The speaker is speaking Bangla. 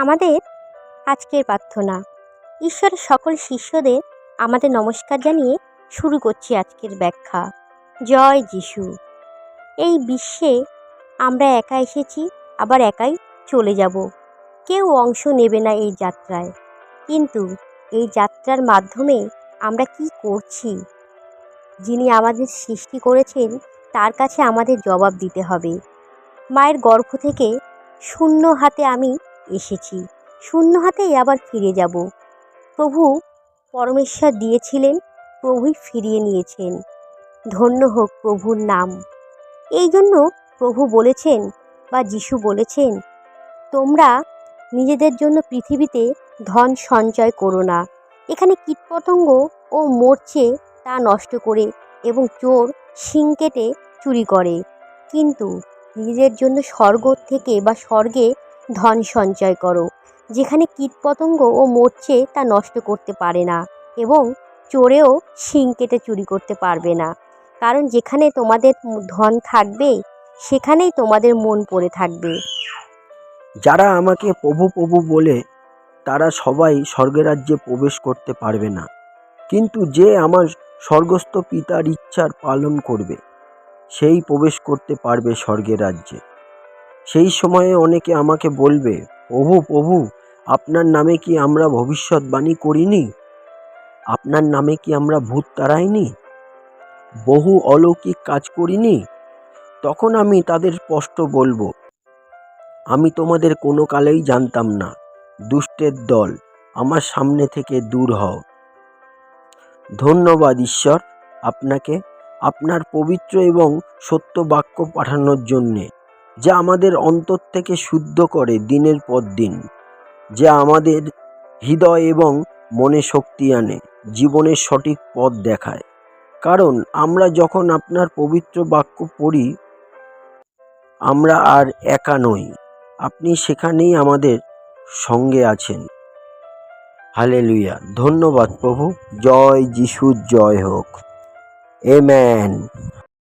আমাদের আজকের প্রার্থনা। ঈশ্বরের সকল শিষ্যদের আমাদের নমস্কার জানিয়ে শুরু করছি আজকের ব্যাখ্যা। জয় যিশু। এই বিশ্বে আমরা একা এসেছি, আবার একাই চলে যাব। কেউ অংশ নেবে না এই যাত্রায়। কিন্তু এই যাত্রার মাধ্যমে আমরা কি করছি? যিনি আমাদের সৃষ্টি করেছেন, তার কাছে আমাদের জবাব দিতে হবে। মায়ের গর্ভ থেকে শূন্য হাতে আমি এসেছি। শূন্য হাতেই আবার ফিরে যাব। প্রভু পরমেশ্বর দিয়েছিলেন, প্রভুই ফিরিয়ে নিয়েছেন। ধন্য হোক প্রভুর নাম। এই জন্য প্রভু বলেছেন বা যিশু বলেছেন, তোমরা নিজেদের জন্য পৃথিবীতে ধন সঞ্চয় করো না। এখানে কীটপতঙ্গ ও মরছে তা নষ্ট করে এবং চোর শিং কেটে চুরি করে। কিন্তু নিজেদের জন্য স্বর্গ থেকে বা স্বর্গে ধন সঞ্চয় করো, যেখানে কীটপতঙ্গ ও মরছে তা নষ্ট করতে পারে না এবং চোরেও শিং কেটে চুরি করতে পারবে না। কারণ যেখানে তোমাদের ধন থাকবে, সেখানেই তোমাদের মন পড়ে থাকবে। যারা আমাকে প্রভু প্রভু বলে, তারা সবাই স্বর্গের রাজ্যে প্রবেশ করতে পারবে না। কিন্তু যে আমার স্বর্গস্থ পিতার ইচ্ছার পালন করবে, সেই প্রবেশ করতে পারবে স্বর্গের রাজ্যে। সেই সময়ে অনেকে আমাকে বলবে প্রভু প্রভু, আপনার নামে কি আমরা ভবিষ্যৎবাণী করিনি? আপনার নামে কি আমরা ভূত তাড়াইনি? বহু অলৌকিক কাজ করিনি? তখন আমি তাদের স্পষ্ট বলব, আমি তোমাদের কোনো কালেই জানতাম না, দুষ্টের দল, আমার সামনে থেকে দূর হও। ধন্যবাদ ঈশ্বর আপনাকে, আপনার পবিত্র এবং সত্য বাক্য পাঠানোর জন্যে। যা আমাদের অন্তর থেকে শুদ্ধ করে দিনের পর দিন, যা আমাদের হৃদয় এবং মনে শক্তি আনে, জীবনের সঠিক পথ দেখায়। কারণ আমরা যখন আপনার পবিত্র বাক্য পড়ি, আমরা আর একা নই, আপনি সেখানেই আমাদের সঙ্গে আছেন। হালেলুয়া, ধন্যবাদ প্রভু। জয় যিশুর জয় হোক। এম্যান